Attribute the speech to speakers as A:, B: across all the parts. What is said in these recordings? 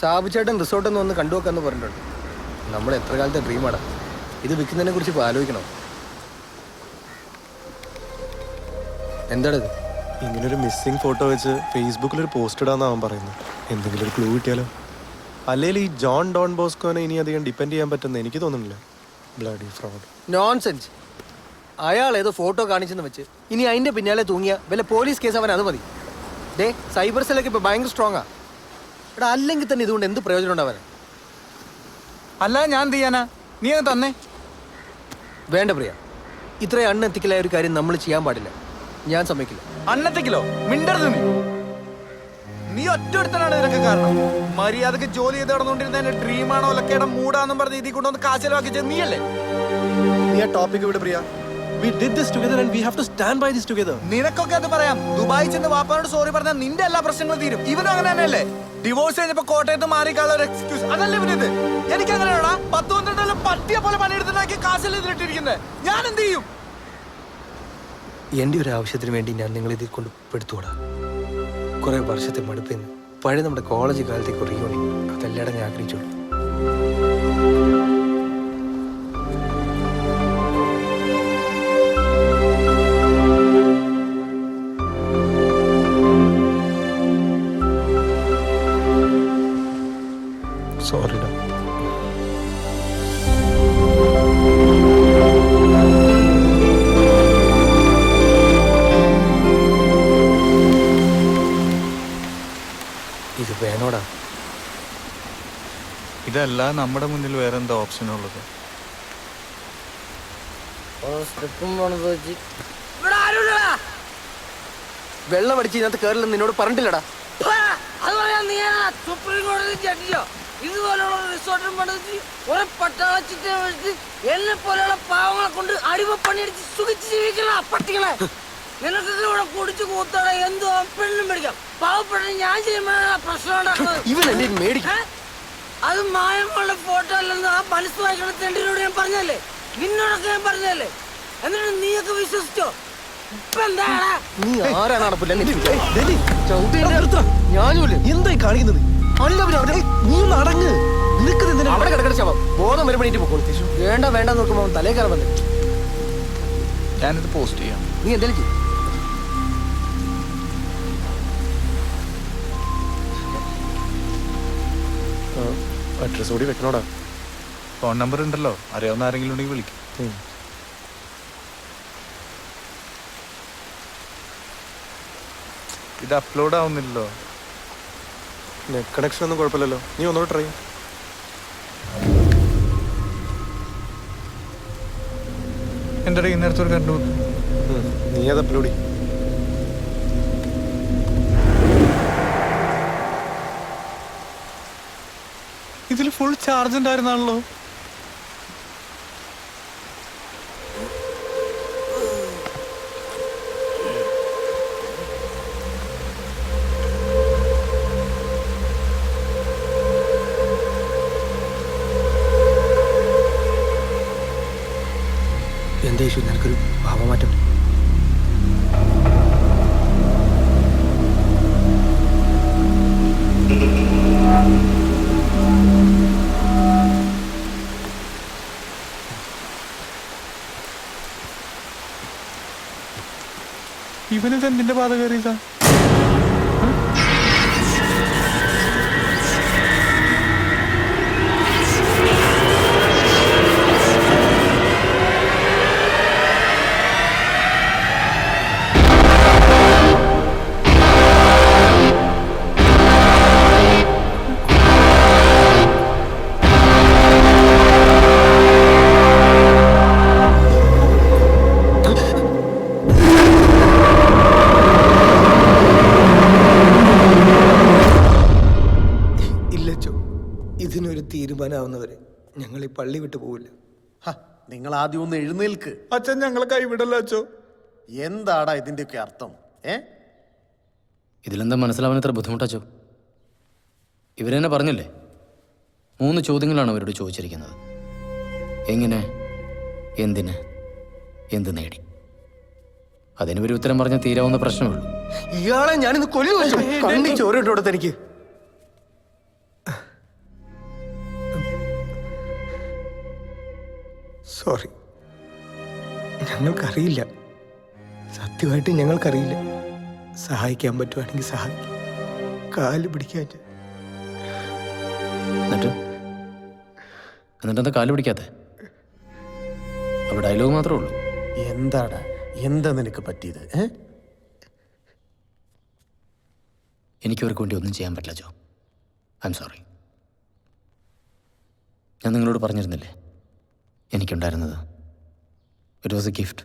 A: സാബുചേട്ടൻ റിസോർട്ടിൽ നിന്ന് ഒന്ന് കണ്ടുവെക്കാന്ന് പറഞ്ഞിട്ടുണ്ട്. നമ്മൾ എത്ര കാലത്തെ ഡ്രീമാണ് ഇത് വിൽക്കുന്നതിനെ കുറിച്ച് ഇപ്പോൾ ആലോചിക്കണം? എന്താണിത്? ഇങ്ങനൊരു
B: ഇങ്ങനെ മിസ്സിംഗ് ഫോട്ടോ വെച്ച് ഫേസ്ബുക്കിൽ ഒരു പോസ്റ്റ് ഇടാന്ന് അവൻ പറയുന്നു എന്തെങ്കിലും ഒരു ക്ലൂ കിട്ടിയാലോ? അല്ലെങ്കിൽ ഈ ജോൺ ഡോൺ ബോസ്കോനെ ഇനി അധികം ഡിപ്പെൻഡ് ചെയ്യാൻ പറ്റുന്ന എനിക്ക് തോന്നുന്നില്ല. ബ്ലഡി ഫ്രോഡ്
A: നോൺസെൻസ് അയാൾ ഏതോ ഫോട്ടോ കാണിച്ചെന്ന് വെച്ച് ഇനി അതിന്റെ പിന്നാലെ തൂങ്ങിയ വല്ല പോലീസ് കേസ് അവൻ അത് മതി. ഡേ സൈബർ സെല്ലൊക്കെ ഇപ്പൊ ഭയങ്കര സ്ട്രോങ്ങാ എടാ അല്ലെങ്കിൽ തന്നെ ഇതുകൊണ്ട് എന്ത് പ്രയോജനം ഉണ്ടാവാൻ?
C: അല്ല ഞാൻ എന്ത് ചെയ്യാനാ? നീ അത് തന്നെ.
A: വേണ്ട പ്രിയ. ഇത്രയും അണ്ണെത്തിക്കലായ ഒരു കാര്യം നമ്മൾ ചെയ്യാൻ പാടില്ല. ഞാൻ സമ്മതിക്കില്ല.
C: അന്നത്തേക്കിലോ മിണ്ടരുത് നീ. നീ ഒറ്റൊരുത്തനാണ് ഇതിനൊക്കെ കാരണം. മര്യാദയ്ക്ക് ജോലി ചെയ്ത് നടന്നുകൊണ്ടിരുന്ന എന്റെ ഡ്രീമാണോ ലക്കയുടെ മൂടാന്നും പറഞ്ഞ് ഇതിൽ കൊണ്ടുവന്ന് കാശലാക്കി ചെയ്ത് നീയല്ലേ?
B: നീ ആ ടോപ്പിക് വിട് Priya. We did this together and we have to stand by this together
C: നിനക്കൊക്കെ അത് പറയാം. ദുബായി ചെന്ന് വാപ്പാനോട് സോറി പറഞ്ഞാൽ നിന്റെ എല്ലാ പ്രശ്നങ്ങളും തീരും. ഇവനും അങ്ങനെ തന്നെയല്ലേ? ഡിവോഴ്സ് കഴിഞ്ഞപ്പോ കോട്ടയത്ത് മാറിക്കാനുള്ള ഒരു എക്സ്ക്യൂസ് അതല്ലേ ഇവനിത് എനിക്ക് അങ്ങനെയാണോ പത്ത് പന്ത്രണ്ടല്ല പട്ടിയെ പോലെ പണിയെടുത്തുണ്ടാക്കി കാശിൽ ഇതിലിട്ടിരിക്കുന്നത് ഞാൻ എന്ത് ചെയ്യും?
A: എന്റെ ഒരു ആവശ്യത്തിന് വേണ്ടി ഞാൻ നിങ്ങളെ ഇതിൽ കൊണ്ട് പെടുത്തുകൂടാ കുറെ വർഷത്തെ മടുപ്പിന്ന് പഴയ നമ്മുടെ കോളേജ് കാലത്തേക്ക് റീയൂണി അതെല്ലാടെ ഞാൻ ആഗ്രഹിച്ചോളൂ
C: ഇതല്ല നമ്മുടെ മുന്നിൽ വേറെ എന്താ ഓപ്ഷൻ ഉള്ളത്
A: വെള്ളം അടിച്ച് ഇതിനകത്ത് കയറില്ലെന്ന് നിന്നോട് പറഞ്ഞിട്ടില്ലടാ.
D: സുപ്രീം കോടതി ജഡ്ജിയോ? ഇതുപോലുള്ള റിസോർട്ടും പണിത് കുറെ പട്ടാളച്ചിട്ട് വെച്ച് എന്നെ പോലെയുള്ള പാവങ്ങളെ കൊണ്ട് അടിമ പണിയടിച്ച് സുഖിച്ച് ജീവിക്കണ പട്ടികളെ. നിനക്കൊക്കെ ഇവിടെ കുടിച്ച് കൂത്തോടെ എന്തോ പെണ്ണും പിടിക്കാം പാവപ്പെട്ട ഞാൻ ചെയ്യുമ്പോഴാണ് പ്രശ്നം ഉണ്ടാക്കുന്നത്.
A: ഇവൻ എന്നെ മേടിക്കും?
D: അത് മായമുള്ള ഫോട്ടോ അല്ലെന്ന് ആ മനസ്സ് വായിക്കണ തെണ്ടിനോട് ഞാൻ പറഞ്ഞല്ലേ നിന്നോടൊക്കെ ഞാൻ പറഞ്ഞല്ലേ എന്നിട്ട് നീയൊക്കെ വിശ്വസിച്ചോ? ഇപ്പൊ എന്താടാ
A: നീ ആരാണ് അടപ്പില്ല ഞാനുമില്ല
B: എന്തായി കാണിക്കുന്നത്?
A: അല്ല പിന്നെ
B: നീ ഒന്ന് അടങ്ങ്. നിനക്ക് എന്തിനാ
A: അവിടെ കിടക്കണ ശവം. ബോധം വേണ്ട വേണ്ട നോക്കുമ്പോൾ തലേ കയറാൻ വന്നിട്ട്.
C: ഞാനിത് പോസ്റ്റ് ചെയ്യാം.
A: നീ എന്തേലും
B: അഡ്രസ് കൂടി വെക്കണോടാ.
C: ഫോൺ നമ്പർ ഉണ്ടല്ലോ. അറിയാവുന്ന ആരെങ്കിലും ഉണ്ടെങ്കിൽ വിളിക്കും. ഇത് അപ്ലോഡ് ആവുന്നില്ലല്ലോ.
B: നെറ്റ് കണക്ഷൻ ഒന്നും കുഴപ്പമില്ലല്ലോ. നീ ഒന്നുകൂടെ ട്രൈ
C: എന്റെ ഇടയിൽ നേരത്തെ ഒരു കണ്ടു?
B: നീ അത് അപ്ലോഡ് ചെയ്യും.
C: ഇതിൽ ഫുൾ ചാർജ് ഉണ്ടായിരുന്നാണല്ലോ.
A: എന്താ ഇഷ്യൂ നിനക്കൊരു ഭാവമാറ്റം
C: ഇവനിത് എന്തിന്റെ പാത കയറിയതാ
A: തീരുമാനമാവുന്നവരെ ഞങ്ങൾ ഈ പള്ളി വിട്ടു പോവില്ല.
E: ഹ, നിങ്ങൾ ആദ്യം ഒന്ന് എഴുന്നേൽക്ക്.
C: അച്ഛൻ ഞങ്ങളെ കൈവിടല്ല അച്ഛോ.
E: എന്താടാ ഇതിന്റെയൊക്കെ അർത്ഥം? ഏ?
F: ഇതിലെന്താ മനസ്സിലാവാൻ ഇത്ര ബുദ്ധിമുട്ടാച്ചോ ഇവരെന്നെ പറഞ്ഞില്ലേ? മൂന്ന് ചോദ്യങ്ങളാണ് അവരോട് ചോദിച്ചിരിക്കുന്നത്. എങ്ങനെ എന്തിന് എന്ത് നേടി? അതിന് ഒരു ഉത്തരം പറഞ്ഞ തീരാവുന്ന പ്രശ്നമുള്ളൂ.
A: ഇയാളെ ഞാനിന്ന് കൊല്ലു വെച്ചു കണ്ണി തനിക്ക് സോറി. ഞങ്ങൾക്കറിയില്ല. സത്യമായിട്ട് ഞങ്ങൾക്കറിയില്ല. സഹായിക്കാൻ പറ്റുവാണെങ്കിൽ സഹായിക്കും. കാൽ പിടിക്കാൻ
F: എന്നിട്ട്? എന്നിട്ട് എന്താ കാൽ പിടിക്കാത്ത? അവിടെ ഡയലോഗ് മാത്രമേ ഉള്ളൂ.
E: എന്താടാ? എന്താ നിനക്ക് പറ്റിയത് എനിക്കവർക്ക്
F: എനിക്ക് അവർക്ക് വേണ്ടി ഒന്നും ചെയ്യാൻ പറ്റില്ല ജോ. ഐ എം സോറി ഞാൻ നിങ്ങളോട് പറഞ്ഞിരുന്നില്ലേ? എനിക്കുണ്ടായിരുന്നത്. It was a gift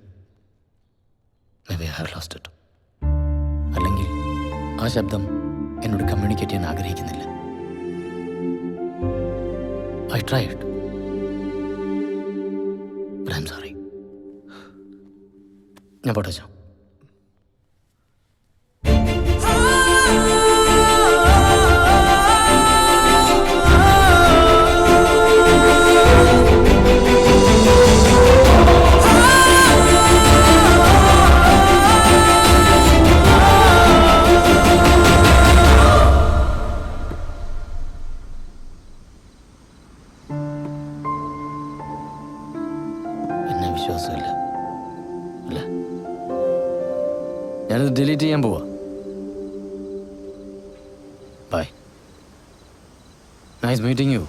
F: may I have lost it അല്ലെങ്കിൽ ആ ശബ്ദം എന്നോട് കമ്മ്യൂണിക്കേറ്റ് ചെയ്യാൻ ആഗ്രഹിക്കുന്നില്ല. I tried I M sorry ഞാൻ പോട്ടെ വിശ്വാസമില്ല. അല്ല. ഞാനത് ഡിലീറ്റ് ചെയ്യാൻ പോവാ. Bye nice meeting you